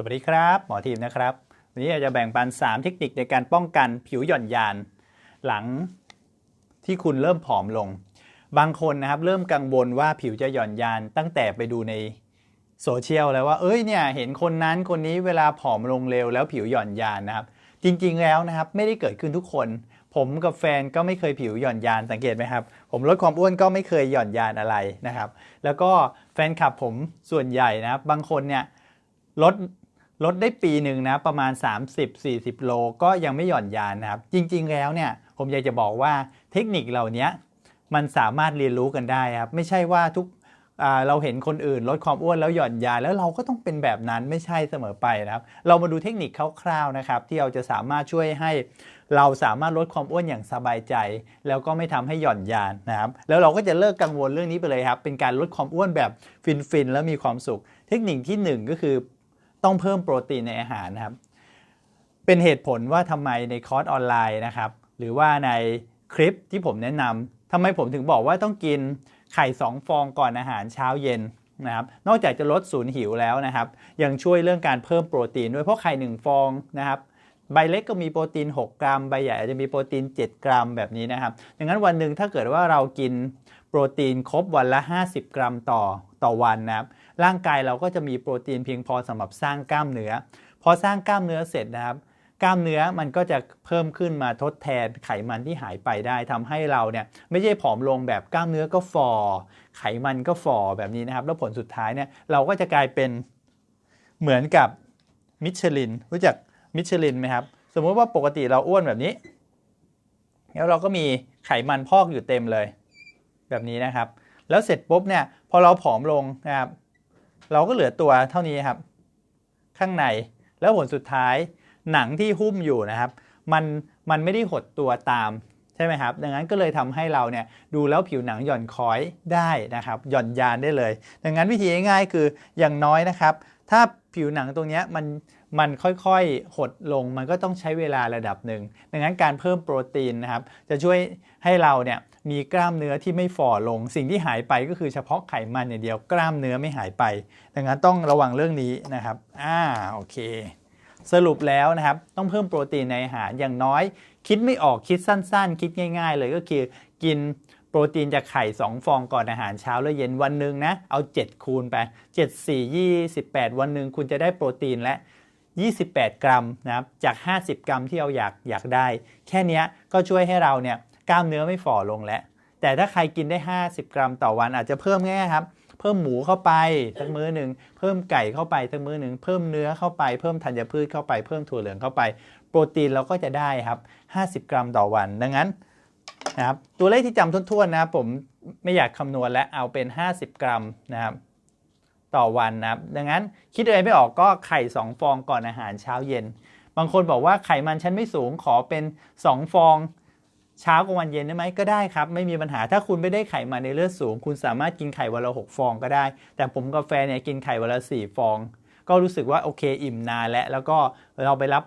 สวัสดีครับ หมอทีมนะครับ วันนี้อาจะแบ่งปัน 3 เทคนิคในการป้องกันผิวหย่อนยาน หลังที่คุณเริ่มผอมลง บางคนนะครับเริ่มกังวลว่าผิวจะหย่อนยานตั้งแต่ไปดูในโซเชียลแล้วว่า เอ้ยเนี่ยเห็นคนนั้นคนนี้เวลาผอมลงเร็วแล้วผิวหย่อนยานนะครับ จริงๆแล้วนะครับไม่ได้เกิดขึ้นทุกคน ผมกับแฟนก็ไม่เคยผิวหย่อนยานสังเกตไหมครับ ผมลดความอ้วนก็ไม่เคยหย่อนยานอะไรนะครับ แล้วก็แฟนคลับผมส่วนใหญ่นะครับ บางคนเนี่ยลด ลดได้ปีหนึ่งนะประมาณ 30-40 โลก็ยังไม่หย่อนยานนะครับ จริง ๆ แล้วเนี่ยผมอยากจะบอกว่าเทคนิคเหล่านี้มันสามารถเรียนรู้กันได้ครับ ไม่ใช่ว่าทุกเราเห็นคนอื่นลดความอ้วนแล้วหย่อนยานแล้วเราก็ต้องเป็นแบบนั้นไม่ใช่เสมอไปนะครับ เรามาดูเทคนิคคร่าวๆนะครับ ที่เราจะสามารถช่วยให้เราสามารถลดความอ้วนอย่างสบายใจ แล้วก็ไม่ทำให้หย่อนยานนะครับ แล้วเราก็จะเลิกกังวลเรื่องนี้ไปเลยครับ เป็นการลดความอ้วนแบบฟินๆแล้วมีความสุข เทคนิคที่หนึ่งก็คือ ต้องเพิ่มโปรตีนในอาหารนะครับ เป็นเหตุผลว่าทำไมในคอร์สออนไลน์นะครับ หรือว่าในคลิปที่ผมแนะนำทำไมผมถึงบอกว่าต้องกินไข่ 2 ฟองก่อนอาหารเช้าเย็นนะครับ นอกจากจะลดศูนย์หิวแล้วนะครับ ยังช่วยเรื่องการเพิ่มโปรตีนด้วยเพราะไข่ 1 ฟองนะครับใบเล็กก็มีโปรตีน 6 กรัม ใบใหญ่อาจจะมีโปรตีน 7 กรัมแบบนี้นะครับ ดังนั้นวันหนึ่งถ้าเกิดว่าเรากินโปรตีนครบวันละ 50 กรัมต่อต่อวันนะครับ ร่างกายเราก็จะมีโปรตีนเพียงพอสำหรับสร้างกล้ามเนื้อ พอสร้างกล้ามเนื้อเสร็จนะครับ กล้ามเนื้อมันก็จะเพิ่มขึ้นมาทดแทนไขมันที่หายไปได้ทำให้เราเนี่ยไม่ใช่ผอมลงแบบกล้ามเนื้อก็ฟอไขมันก็ฟอแบบนี้นะครับ แล้วผลสุดท้ายเนี่ยเราก็จะกลายเป็นเหมือนกับมิชลินรู้จักมิชลินไหมครับ สมมุติว่าปกติเราอ้วนแบบนี้ แล้วเราก็มีไขมันพอกอยู่เต็มเลย แบบนี้นะครับ แล้วเสร็จปุ๊บเนี่ยพอเราผอมลงนะครับ เราก็เหลือตัวเท่านี้ครับ ข้างในแล้วผลสุดท้ายหนังที่หุ้มอยู่นะครับ มันมันไม่ได้หดตัวตามใช่ไหมครับ ดังนั้นก็เลยทำให้เราเนี่ยดูแล้วผิวหนังหย่อนคล้อยได้นะครับ หย่อนยานได้เลย ดังนั้นวิธีง่ายๆคืออย่างน้อยนะครับ ถ้าผิวหนังตรงนี้มัน มันค่อยๆ หดลงมันก็ต้องใช้เวลาระดับหนึ่งดังนั้นการเพิ่มโปรตีนนะครับ จะช่วยให้เราเนี่ยมีกล้ามเนื้อที่ไม่ฝ่อลง สิ่งที่หายไปก็คือเฉพาะไขมันอย่างเดียวกล้ามเนื้อไม่หายไป ดังนั้นต้องระวังเรื่องนี้นะครับอ่าโอเค สรุปแล้วนะครับ ต้องเพิ่มโปรตีนในอาหารอย่างน้อย คิดไม่ออกคิดสั้น ๆ คิดง่าย ๆ เลยก็คือกินโปรตีนจากไข่ 2 ฟองก่อนอาหารเช้าและเย็นวันหนึ่งนะ เอา 7 คูณไป 7 4 28 วันหนึ่งคุณจะได้โปรตีนและ 28 กรัมนะครับจาก 50 กรัมที่เราอยากอยากได้ แค่นี้ก็ช่วยให้เราเนี่ยกล้ามเนื้อไม่ฝ่อลงแล้ว แต่ถ้าใครกินได้ 50 กรัมต่อวันอาจจะเพิ่มง่ายครับ เพิ่มหมูเข้าไปสักมื้อหนึ่งเพิ่มไก่เข้าไปสักมื้อหนึ่งเพิ่มเนื้อเข้าไปเพิ่มธัญพืชเข้าไปเพิ่มถั่วเหลืองเข้าไป โปรตีนเราก็จะได้ครับ 50 กรัมต่อวัน ดังนั้นนะครับตัวเลขที่จำทุ่นๆนะครับผมไม่อยากคำนวณและเอาเป็น 50 กรัมนะครับ ต่อวันนะครับดังนั้นคิดอะไรไม่ออกก็ไข่ 2 ฟองก่อนอาหารเช้าเย็น บางคนบอกว่าไขมันฉันไม่สูงขอเป็น 2 ฟองเช้ากับวันเย็นได้ไหมก็ได้ครับ ไม่มีปัญหาถ้าคุณไม่ได้ไขมันในเลือดสูง คุณสามารถกินไข่วันละหกฟองก็ได้ แต่ผมกาแฟเนี่ยกินไข่วันละสี่ฟอง ก็รู้สึกว่าโอเคอิ่มนานและแล้วก็เราไปรับ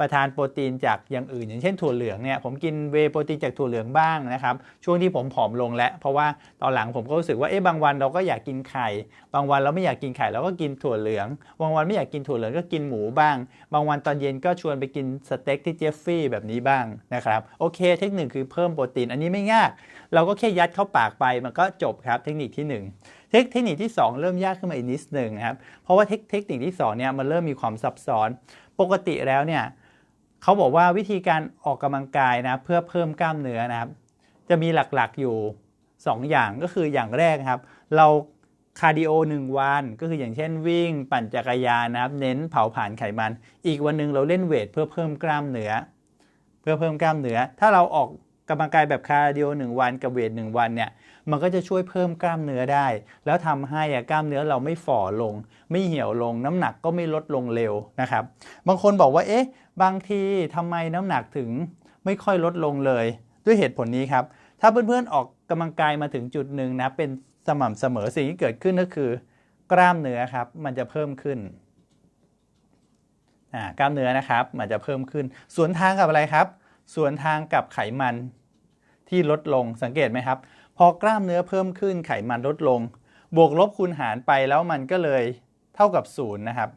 ประทานโปรตีนจากอย่างอื่น อย่างเช่นถั่วเหลืองเนี่ยผมกินเวโปรตีนจากถั่วเหลืองบ้างนะครับช่วงที่ผมผอมลงแล้ว เพราะว่าตอนหลังผมก็รู้สึกว่าเอ๊ะบางวันเราก็อยากกินไข่ บางวันเราไม่อยากกินไข่เราก็กินถั่วเหลือง บางวันไม่อยากกินถั่วเหลืองก็กินหมูบ้าง บางวันตอนเย็นก็ชวนไปกินสเต็กที่เจฟฟี่แบบนี้บ้างนะครับโอเค เทคนิคคือเพิ่มโปรตีนอันนี้ไม่ยากเราก็แค่ยัดเข้าปากไปมันก็จบครับเทคนิคที่ 1เทคเทคนิคที่ 2 เริ่มยากขึ้นมาอีกนิดหนึ่งครับ เพราะว่าเทคเทคนิคที่2เนี่ยมันเริ่มมีความซับซ้อน ปกติแล้วเนี่ย เขาบอกว่าวิธีการออกกำลังกายนะเพื่อเพิ่มกล้ามเนื้อนะครับ จะมีหลักๆอยู่ 2 อย่างก็คืออย่างแรกครับ เราคาร์ดิโอหนึ่งวันก็คืออย่างเช่นวิ่ง ปั่นจักรยานนะครับ เน้นเผาผลาญไขมัน อีกวันหนึ่งเราเล่นเวทเพื่อเพิ่มกล้ามเนื้อ เพื่อเพิ่มกล้ามเนื้อ ถ้าเราออกกำลังกายแบบคาร์ดิโอหนึ่งวันกับเวทหนึ่งวันเนี่ย มันก็จะช่วยเพิ่มกล้ามเนื้อได้ แล้วทำให้กล้ามเนื้อเราไม่ฝ่อลง ไม่เหี่ยวลง น้ำหนักก็ไม่ลดลงเร็วนะครับ บางคนบอกว่าเอ๊ะบางทีทำไมน้ำหนักถึงไม่ค่อยลดลงเลย ด้วยเหตุผลนี้ครับ ถ้าเพื่อนๆออกกำลังกายมาถึงจุดหนึ่งนะเป็นสม่ำเสมอสิ่งที่เกิดขึ้นก็คือ กล้ามเนื้อครับมันจะเพิ่มขึ้นกล้ามเนื้อนะครับมันจะเพิ่มขึ้น สวนทางกับอะไรครับ สวนทางกับไขมันที่ลดลงสังเกตไหมครับ พอกล้ามเนื้อเพิ่มขึ้นไขมันลดลง บวกลบคูณหารไปแล้วมันก็เลยเท่ากับศูนย์นะครับ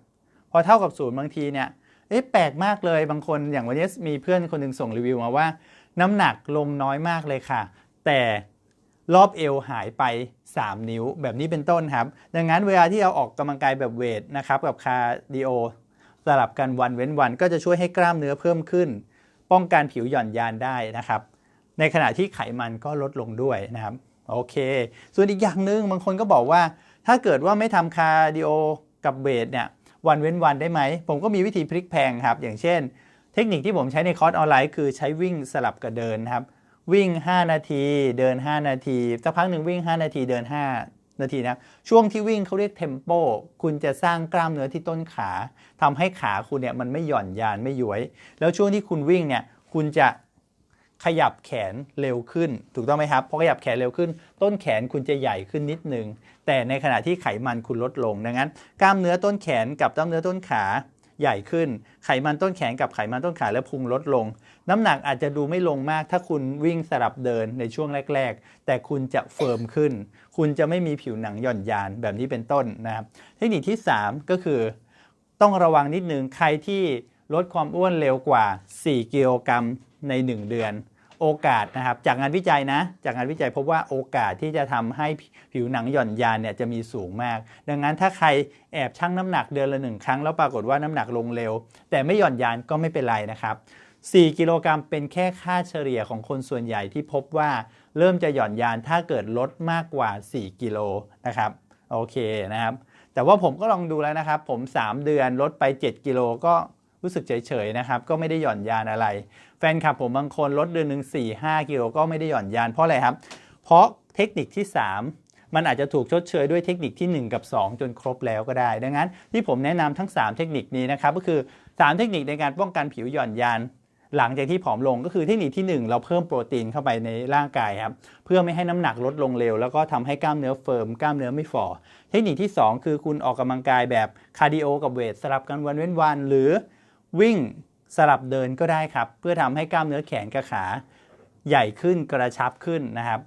พอเท่ากับศูนย์บางทีเนี่ยเอ๊ะแปลกมากเลยบางคนอย่างวันนี้มีเพื่อนคนหนึ่งส่งรีวิวมาว่า น้ำหนักลงน้อยมากเลยค่ะ แต่รอบเอวหายไป 3 นิ้วแบบนี้เป็นต้นครับ ดังนั้นเวลาที่เราออกกำลังกายแบบเวทนะครับกับคาร์ดิโอสลับกันวันเว้นวันก็จะช่วยให้กล้ามเนื้อเพิ่มขึ้น ป้องกันผิวหย่อนยานได้นะครับ ในขณะที่ไขมันก็ลดลงด้วยนะครับโอเค ส่วนอีกอย่างหนึ่งบางคนก็บอกว่า ถ้าเกิดว่าไม่ทำคาร์ดิโอกับเวทเนี่ยวันเว้นวันได้ไหม ผมก็มีวิธีพลิกแพงครับ อย่างเช่น เทคนิคที่ผมใช้ในคอร์สออนไลน์คือใช้วิ่งสลับกับเดินครับ วิ่ง 5 นาทีเดิน 5 นาทีสักพักหนึ่งวิ่ง 5 นาทีเดิน 5 นาทีนะช่วงที่วิ่งเขาเรียกเทมโปคุณจะสร้างกล้ามเนื้อที่ต้นขาทำให้ขาคุณเนี่ยมันไม่หย่อนยานไม่ย้วย แล้วช่วงที่คุณวิ่งเนี่ยคุณจะ ขยับแขนเร็วขึ้น ถูกต้องไหมครับพอขยับแขนเร็วขึ้น ต้นแขนคุณจะใหญ่ขึ้นนิดนึง แต่ในขณะที่ไขมันคุณลดลงดังนั้น กล้ามเนื้อต้นแขนกับกล้ามเนื้อต้นขาใหญ่ขึ้น ไขมันต้นแขนกับไขมันต้นขาและพุงลดลง น้ำหนักอาจจะดูไม่ลงมาก ถ้าคุณวิ่งสลับเดินในช่วงแรก ๆ แต่คุณจะเฟิร์มขึ้น คุณจะไม่มีผิวหนังหย่อนยานแบบนี้เป็นต้นนะครับ เทคนิคที่ 3 ก็คือ ต้องระวังนิดนึง ใครที่ลดความอ้วนเร็วกว่า 4 กิโลกรัมใน 1 เดือน โอกาสนะครับจากงานวิจัยนะ จากงานวิจัยพบว่าโอกาสที่จะทำให้ผิวหนังหย่อนยานเนี่ยจะมีสูงมาก ดังนั้นถ้าใครแอบชั่งน้ำหนักเดือนละหนึ่งครั้งแล้วปรากฏว่าน้ำหนักลงเร็ว แต่ไม่หย่อนยานก็ไม่เป็นไรนะครับ 4 กิโลกรัมเป็นแค่ค่าเฉลี่ยของคนส่วนใหญ่ที่พบว่าเริ่มจะหย่อนยานถ้าเกิดลดมากกว่า 4 กิโลนะครับโอเคนะครับแต่ว่าผมก็ลองดูแล้วนะครับ ผม 3 เดือนลดไป 7 กิโลก็ รู้สึกเฉยๆนะครับ ก็ไม่ได้หย่อนยานอะไร แฟนคลับผมบางคนลดเดือนหนึ่ง4 5กิโลก็ไม่ได้หย่อนยานเพราะอะไรครับ เพราะเทคนิคที่ 3 มันอาจจะถูกชดเชยด้วยเทคนิคที่ 1 กับ 2 จนครบแล้วก็ได้ ดังนั้นที่ผมแนะนำทั้ง 3 เทคนิคนี้นะครับก็คือ 3 เทคนิคในการป้องกันผิวหย่อนยานหลังจากที่ผอมลงก็คือเทคนิคที่ 1 เราเพิ่มโปรตีนเข้าไปในร่างกายครับเพื่อไม่ให้น้ำหนักลดลงเร็ว แล้วก็ทำให้กล้ามเนื้อเฟิร์มกล้ามเนื้อไม่ฝ่อเทคนิคที่ 2 คือคุณออกกำลังกายแบบคาร์ดิโอกับเวทสลับกันวันเว้นวัน หรือ วิ่งสลับเดินก็ได้ครับ เพื่อทำให้กล้ามเนื้อแขนกับขาใหญ่ขึ้นกระชับขึ้นนะครับ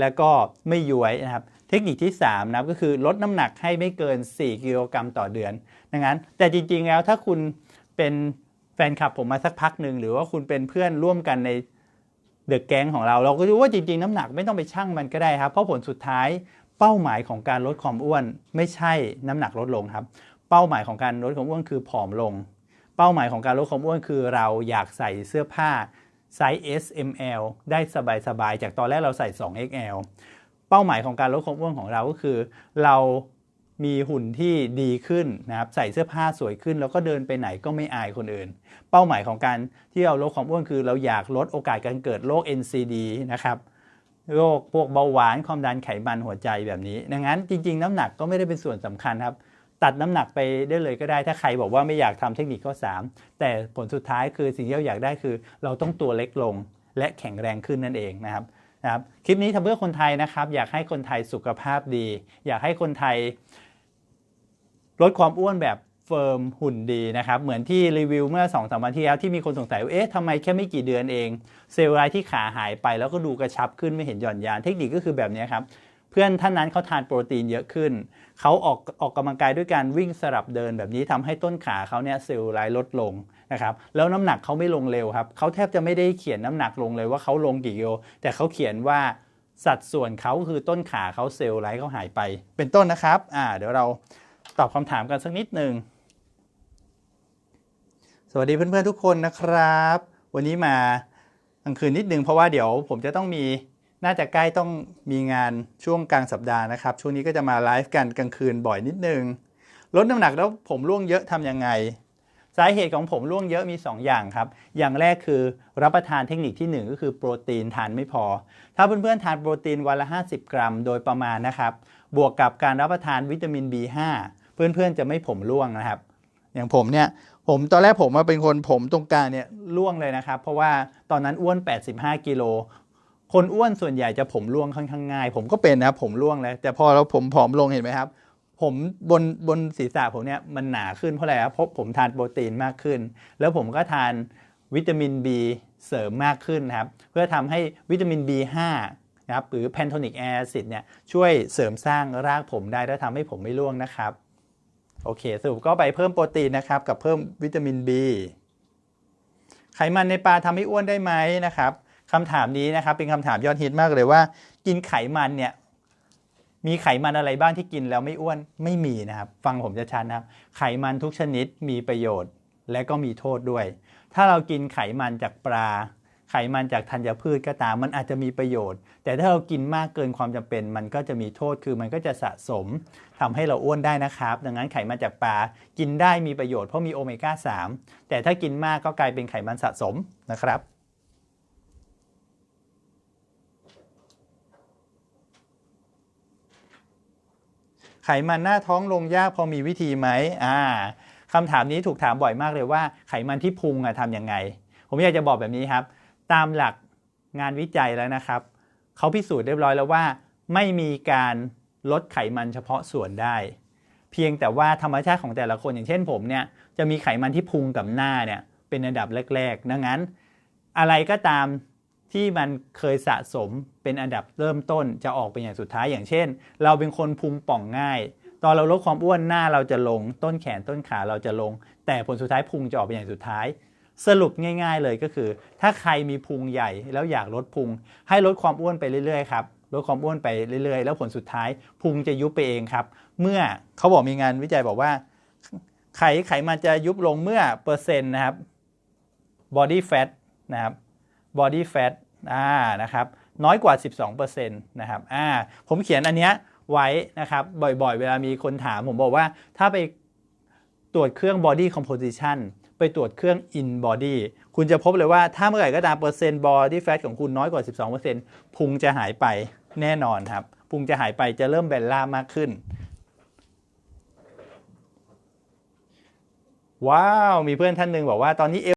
แล้วก็ไม่ย้วยนะครับ เทคนิคที่3นะครับก็คือลดน้ำหนักให้ไม่เกิน 4 กิโลกรัมต่อเดือนดังนั้น แต่จริงๆแล้วถ้าคุณเป็นแฟนคลับผมมาสักพักหนึ่งหรือว่าคุณเป็นเพื่อนร่วมกันในเดอะแก๊งของเราเราก็รู้ว่าจริงๆ น้ำหนักไม่ต้องไปชั่งมันก็ได้ครับ เพราะผลสุดท้ายเป้าหมายของการลดความอ้วน ไม่ใช่น้ำหนักลดลงครับ เป้าหมายของการลดความอ้วนคือผอมลง เป้าหมายของการลดความอ้วนคือเราอยากใส่เสื้อผ้าไซส์ S M L ได้สบายๆ จากตอนแรกเราใส่ 2 XL เป้าหมายของการลดความอ้วนของเราก็คือ เรามีหุ่นที่ดีขึ้นนะครับใส่เสื้อผ้าสวยขึ้น แล้วก็เดินไปไหนก็ไม่อายคนอื่น เป้าหมายของการที่เราลดความอ้วนคือ เราอยากลดโอกาสการเกิดโรค NCD นะครับโรคพวกเบาหวานความดันไขมันหัวใจแบบนี้ ดังนั้นจริง ๆ น้ำหนักก็ไม่ได้เป็นส่วนสำคัญครับ ตัดน้ำหนักไปได้เลยก็ได้ ถ้าใครบอกว่าไม่อยากทำเทคนิคข้อ 3 แต่ผลสุดท้ายคือสิ่งที่เราอยากได้คือ เราต้องตัวเล็กลงและแข็งแรงขึ้นนั่นเองนะครับนะครับคลิปนี้ทำเพื่อคนไทยนะครับ อยากให้คนไทยสุขภาพดี อยากให้คนไทย ลดความอ้วนแบบเฟิร์มหุ่นดีนะครับ เหมือนที่รีวิวเมื่อ2อสวันที่แล้วที่มีคนสงสัยว่าเอ๊ะทำไมแค่ไม่กี่เดือนเอง เซลล์ไลท์ที่ขาหายไปแล้วก็ดูกระชับขึ้นไม่เห็นหย่อนยานเทคนิคก็คือแบบนี้ครับ พื่อนท่านนั้นเขาทานโปรตีนเยอะขึ้น เขาออกออกกำลังกายด้วยการวิ่งสลับเดินแบบนี้ทำให้ต้นขาเขาเนี่ยเซลล์ไลลดลงนะครับแล้วน้ำหนักเขาไม่ลงเร็วครับเขาแทบจะไม่ได้เขียนน้ำหนักลงเลยว่าเขาลงกี่กิโลแต่เขาเขียนว่าสัดส่วนเขาคือต้นขาเขาเซลล์ไลท์เขาหายไป เป็นต้นนะครับอ่าเดี๋ยวเราตอบคำถามกันสักนิดหนึ่งสวัสดีเพื่อนๆทุกคนนะครับ วันนี้มากลางคืนนิดนึงเพราะว่าเดี๋ยวผมจะต้องมี น่าจะใกล้ต้องมีงานช่วงกลางสัปดาห์นะครับ ช่วงนี้ก็จะมาไลฟ์กันกลางคืนบ่อยนิดนึง ลดน้ำหนักแล้วผมร่วงเยอะทำยังไง สาเหตุของผมร่วงเยอะมี 2 อย่างครับ อย่างแรกคือรับประทานเทคนิคที่ 1 ก็คือโปรตีนทานไม่พอ ถ้าเพื่อนๆทานโปรตีนวันละ 50 กรัม โดยประมาณนะครับ บวกกับการรับประทานวิตามิน B5 เพื่อนๆจะไม่ผมร่วงนะครับ อย่างผมเนี่ยผมตอนแรกผมมาเป็นคนผมตรงกลางเนี่ยร่วงเลยนะครับ เพราะว่าตอนนั้นอ้วน 85 กิโล คนอ้วนส่วนใหญ่จะผมร่วงค่อนข้างง่าย ผมก็เป็นนะผมร่วงเลยแต่พอเราผมผอมลงเห็นไหมครับ ผมบนบนศีรษะผมเนี่ยมันหนาขึ้นเพราะอะไรครับเพราะผมทานโปรตีนมากขึ้น แล้วผมก็ทานวิตามิน B เสริมมากขึ้นนะครับเพื่อทำให้วิตามิน B5 นะครับหรือแพนโทนิกแอซิดเนี่ยช่วยเสริมสร้างรากผมได้และทำให้ผมไม่ร่วงนะครับ โอเค สรุปก็ไปเพิ่มโปรตีนนะครับ กับเพิ่มวิตามิน B ไขมันในปลาทำให้อ้วนได้ไหมนะครับ คำถามนี้นะครับเป็นคำถามยอดฮิตมากเลยว่า กินไขมันเนี่ยมีไขมันอะไรบ้างที่กินแล้วไม่อ้วนไม่มีนะครับ ฟังผมจะชัดนะครับ ไขมันทุกชนิดมีประโยชน์และก็มีโทษด้วย ถ้าเรากินไขมันจากปลา ไขมันจากธัญพืชก็ตาม มันอาจจะมีประโยชน์ แต่ถ้าเรากินมากเกินความจำเป็น มันก็จะมีโทษคือมันก็จะสะสมทำให้เราอ้วนได้นะครับ ดังนั้นไขมันจากปลากินได้มีประโยชน์เพราะมีโอเมก้า3แต่ถ้ากินมากก็กลายเป็นไขมันสะสมนะครับ ไขมันหน้าท้องลงยากพอมีวิธีไหมอ่าคำถามนี้ถูกถามบ่อยมากเลยว่าไขมันที่พุงอะทำยังไง ผมอยากจะบอกแบบนี้ครับ ตามหลักงานวิจัยแล้วนะครับ เขาพิสูจน์เรียบร้อยแล้วว่า ไม่มีการลดไขมันเฉพาะส่วนได้ เพียงแต่ว่าธรรมชาติของแต่ละคนอย่างเช่นผมเนี่ยจะมีไขมันที่พุงกับหน้าเนี่ยเป็นอันดับแรกๆ ดังนั้น อะไรก็ตาม ที่มันเคยสะสมเป็นอันดับเริ่มต้นจะออกเป็นอย่างสุดท้ายอย่างเช่น เราเป็นคนพุงป่องง่าย ตอนเราลดความอ้วนหน้าเราจะลง ต้นแขนต้นขาเราจะลง แต่ผลสุดท้ายพุงจะออกเป็นอย่างสุดท้าย สรุปง่าย ๆเลยก็คือ ถ้าใครมีพุงใหญ่แล้วอยากลดพุง ให้ลดความอ้วนไปเรื่อยๆครับลดความอ้วนไปเรื่อยๆ แล้วผลสุดท้ายพุงจะยุบไปเองครับ เมื่อเขาบอกมีงานวิจัยบอกว่า ไขไขมันจะยุบลงเมื่อเปอร์เซ็นต์นะครับ body fat นะครับ body fat อ่านะครับน้อยกว่า 12%นะครับอ่าผมเขียนอันเนี้ยไว้นะครับบ่อยๆ เวลามีคนถามผมบอกว่าถ้าไปตรวจเครื่อง body composition ไปตรวจเครื่อง in body คุณจะพบเลยว่าถ้าเมื่อไหร่ก็ตามเปอร์เซ็นต์ body fat ของคุณน้อยกว่า 12%พุงจะหายไปแน่นอนครับ พุงจะหายไปจะเริ่มแบนล่ามากขึ้น ว้าว มีเพื่อนท่านหนึ่งบอกว่าตอนนี้